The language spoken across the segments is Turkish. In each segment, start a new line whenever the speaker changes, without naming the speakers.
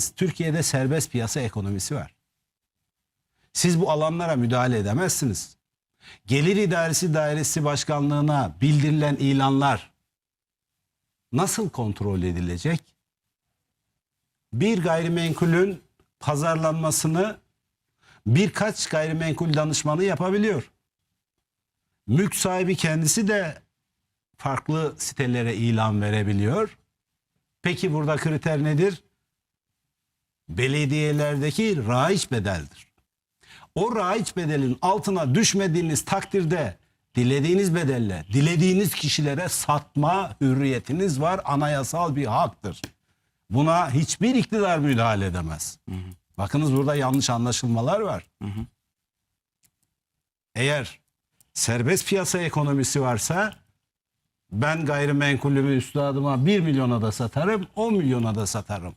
Türkiye'de serbest piyasa ekonomisi var. Siz bu alanlara müdahale edemezsiniz. Gelir İdaresi Dairesi Başkanlığı'na bildirilen ilanlar nasıl kontrol edilecek? Bir gayrimenkulün pazarlanmasını birkaç gayrimenkul danışmanı yapabiliyor. Mülk sahibi kendisi de farklı sitelere ilan verebiliyor. Peki burada kriter nedir? Belediyelerdeki raiç bedeldir. O raiç bedelin altına düşmediğiniz takdirde dilediğiniz bedelle, dilediğiniz kişilere satma hürriyetiniz var. Anayasal bir haktır. Buna hiçbir iktidar müdahale edemez. Bakınız burada yanlış anlaşılmalar var. Eğer serbest piyasa ekonomisi varsa ben gayrimenkulümü üstadıma 1 milyona da satarım, 10 milyona da satarım.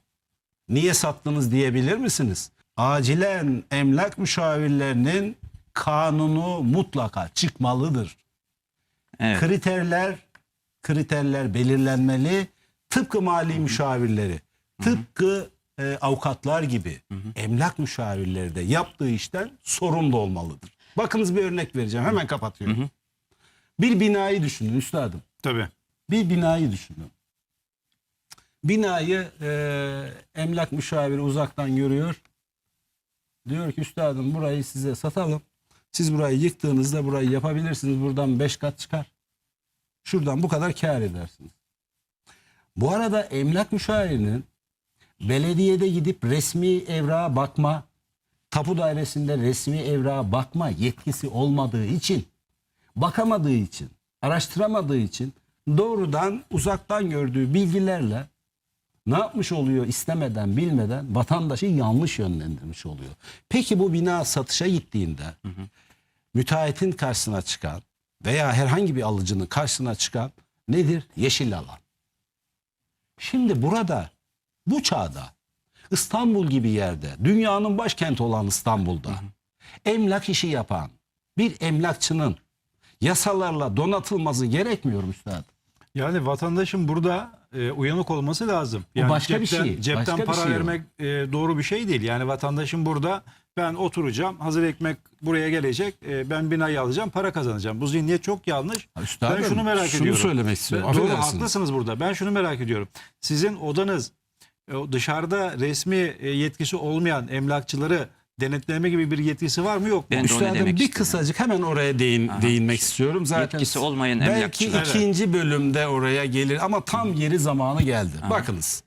Niye sattınız diyebilir misiniz? Acilen emlak müşavirlerinin kanunu mutlaka çıkmalıdır.
Evet.
Kriterler kriterler belirlenmeli. Tıpkı mali müşavirleri, tıpkı e, avukatlar gibi emlak müşavirleri de yaptığı işten sorumlu olmalıdır. Bakınız bir örnek vereceğim. Hemen kapatıyorum. Bir binayı düşünün üstadım.
Tabii.
Bir binayı düşünün. Binayı e, emlak müşaviri uzaktan görüyor. Diyor ki üstadım burayı size satalım. Siz burayı yıktığınızda burayı yapabilirsiniz. Buradan 5 kat çıkar. Şuradan bu kadar kar edersiniz. Bu arada emlak müşavirinin belediyede gidip resmi evrağa bakma, tapu dairesinde resmi evrağa bakma yetkisi olmadığı için, bakamadığı için, araştıramadığı için doğrudan uzaktan gördüğü bilgilerle ne yapmış oluyor istemeden bilmeden vatandaşı yanlış yönlendirmiş oluyor. Peki bu bina satışa gittiğinde müteahhitin karşısına çıkan veya herhangi bir alıcının karşısına çıkan nedir? Yeşil alan. Şimdi burada bu çağda İstanbul gibi yerde dünyanın başkenti olan İstanbul'da emlak işi yapan bir emlakçının yasalarla donatılması gerekmiyor üstad?
Yani vatandaşın burada e, uyanık olması lazım. Yani
başka bir
cepten,
şey,
Cepten
başka bir
para
şey
vermek e, doğru bir şey değil. Yani vatandaşın burada ben oturacağım, hazır ekmek buraya gelecek, e, ben binayı alacağım, para kazanacağım. Bu zihniyet çok yanlış.
Üstadım,
ben şunu merak
şunu
ediyorum.
söylemek istiyorum,
Ben- Doğru haklısınız burada. Ben şunu merak ediyorum. Sizin odanız e, dışarıda resmi e, yetkisi olmayan emlakçıları denetleme gibi bir yetkisi var mı yok mu?
Ben de onu
Üstadım
demek
bir
istedim.
kısacık hemen oraya değin, değinmek istiyorum. Zaten
Yetkisi olmayan
belki
emlakçılar.
Evet.
ikinci bölümde oraya gelir ama tam yeri zamanı geldi. Bakınız.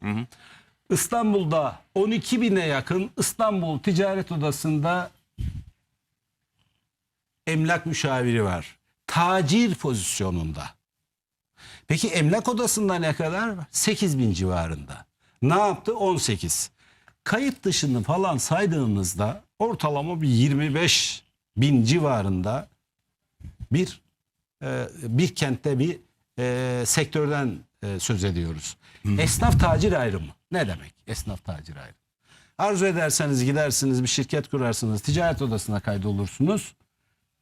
İstanbul'da 12 bine yakın İstanbul Ticaret Odası'nda emlak müşaviri var. Tacir pozisyonunda. Peki emlak odasında ne kadar var? 8 bin civarında. Ne yaptı? 18. Kayıt dışını falan saydığımızda ortalama bir 25 bin civarında bir e, bir kentte bir e, sektörden e, söz ediyoruz. Esnaf tacir ayrımı. Ne demek esnaf tacir ayrımı? Arzu ederseniz gidersiniz bir şirket kurarsınız. Ticaret odasına kaydolursunuz.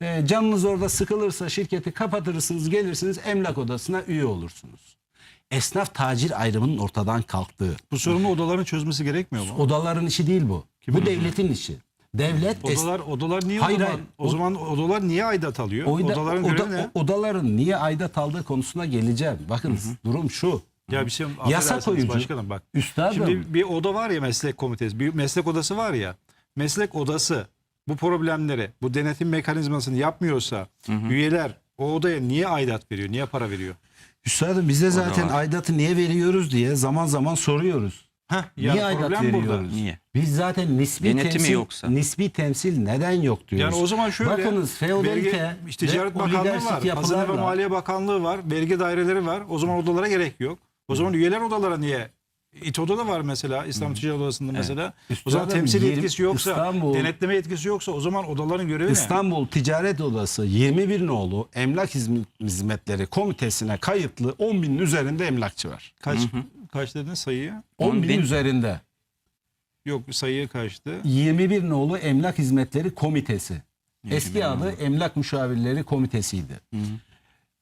E, canınız orada sıkılırsa şirketi kapatırsınız gelirsiniz emlak odasına üye olursunuz. Esnaf tacir ayrımının ortadan kalktığı.
Bu sorunu odaların çözmesi gerekmiyor mu?
Odaların işi değil bu. Bu devletin işi. Devlet
Odalar odalar niye
Hayır,
o zaman, o
O-
zaman odalar niye aidat alıyor?
Oyda-
Odaların
oda-
ne?
odaların niye aidat aldığı konusuna geleceğim. Bakın durum şu.
Ya bir şey
Yasa koyucu.
başkanım bak.
Üstadım.
Şimdi bir oda var ya meslek komitesi, bir meslek odası var ya. Meslek odası bu problemleri, bu denetim mekanizmasını yapmıyorsa üyeler o odaya niye aidat veriyor, niye para veriyor?
Üstadım biz de zaten
var.
aidatı niye veriyoruz diye zaman zaman soruyoruz.
Heh,
niye aidat veriyoruz?
burada.
Niye?
Biz zaten nispi
Denetimi
temsil,
yoksa.
nispi temsil neden yok diyoruz.
Yani o zaman şöyle
Bakınız feodalite
işte Ticaret Bakanlığı var, Hazine ve Maliye Bakanlığı var, vergi daireleri var. O zaman odalara gerek yok. O zaman üyeler odalara niye? İTO'da da var mesela İstanbul Ticaret Odası'nda mesela. O zaman
Üstadım,
temsil
yirmi-
yetkisi yoksa,
İstanbul-
denetleme yetkisi yoksa o zaman odaların görevi ne?
İstanbul Ticaret Odası 21 nolu Emlak Hizm- Hizmetleri Komitesi'ne kayıtlı 10 binin üzerinde emlakçı var.
Kaç kaç dedin sayıyı?
10
10
bin
bin.
üzerinde.
Yok sayı kaçtı?
21 nolu Emlak Hizmetleri Komitesi. Eski adı Emlak Müşavirleri Komitesi'ydi.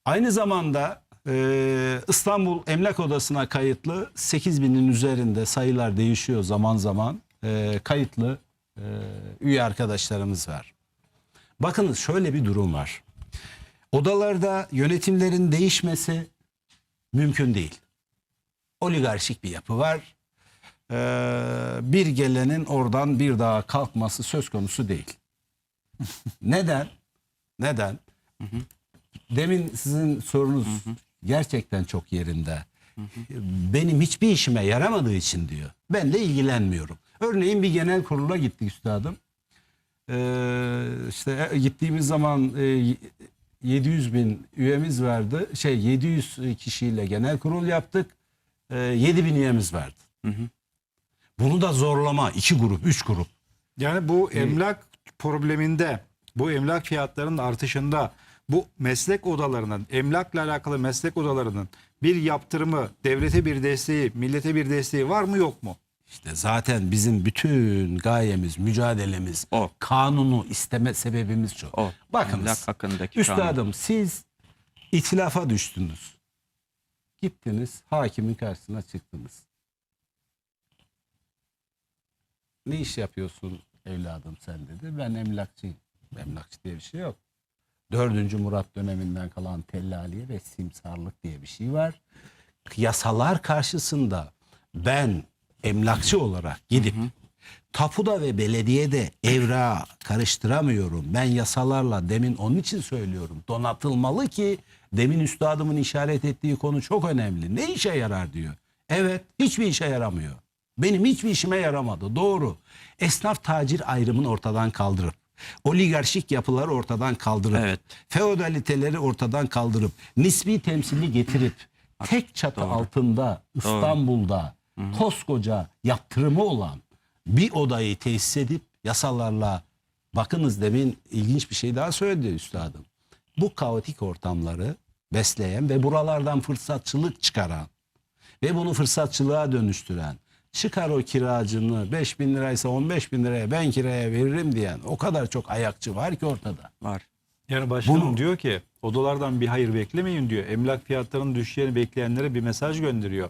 Aynı zamanda Ee, İstanbul Emlak Odası'na kayıtlı 8 binin üzerinde sayılar değişiyor zaman zaman. Ee, kayıtlı e, üye arkadaşlarımız var. Bakınız şöyle bir durum var. Odalarda yönetimlerin değişmesi mümkün değil. Oligarşik bir yapı var. Ee, bir gelenin oradan bir daha kalkması söz konusu değil. Neden? Neden? Demin sizin sorunuz gerçekten çok yerinde. Benim hiçbir işime yaramadığı için diyor. Ben de ilgilenmiyorum. Örneğin bir genel kurula gittik üstadım. Ee, işte e, gittiğimiz zaman e, 700 bin üyemiz vardı. Şey 700 kişiyle genel kurul yaptık. E, 7 bin üyemiz vardı. Bunu da zorlama. iki grup, üç grup.
Yani bu emlak probleminde, bu emlak fiyatlarının artışında bu meslek odalarının, emlakla alakalı meslek odalarının bir yaptırımı, devlete bir desteği, millete bir desteği var mı yok mu?
İşte zaten bizim bütün gayemiz, mücadelemiz,
O.
kanunu isteme sebebimiz şu.
O.
Bakınız,
Emlak hakkındaki
üstadım siz itilafa düştünüz. Gittiniz, hakimin karşısına çıktınız. Ne iş yapıyorsun evladım sen dedi. Ben emlakçıyım. Emlakçı diye bir şey yok. Dördüncü Murat döneminden kalan tellaliye ve simsarlık diye bir şey var. Yasalar karşısında ben emlakçı olarak gidip tapuda ve belediyede evrağı karıştıramıyorum. Ben yasalarla demin onun için söylüyorum. Donatılmalı ki demin üstadımın işaret ettiği konu çok önemli. Ne işe yarar diyor. Evet hiçbir işe yaramıyor. Benim hiçbir işime yaramadı. Doğru. Esnaf tacir ayrımını ortadan kaldırıp oligarşik yapıları ortadan kaldırıp
Evet.
feodaliteleri ortadan kaldırıp nispi temsili getirip tek çatı
Doğru.
altında İstanbul'da koskoca yaptırımı olan bir odayı tesis edip yasalarla bakınız demin ilginç bir şey daha söyledi üstadım. Bu kaotik ortamları besleyen ve buralardan fırsatçılık çıkaran ve bunu fırsatçılığa dönüştüren çıkar o kiracını 5 bin liraysa 15 bin liraya ben kiraya veririm diyen o kadar çok ayakçı var ki ortada.
Var.
Yani başkanım
Bunu-
diyor ki odalardan bir hayır beklemeyin diyor. Emlak fiyatlarının düşeceğini bekleyenlere bir mesaj gönderiyor.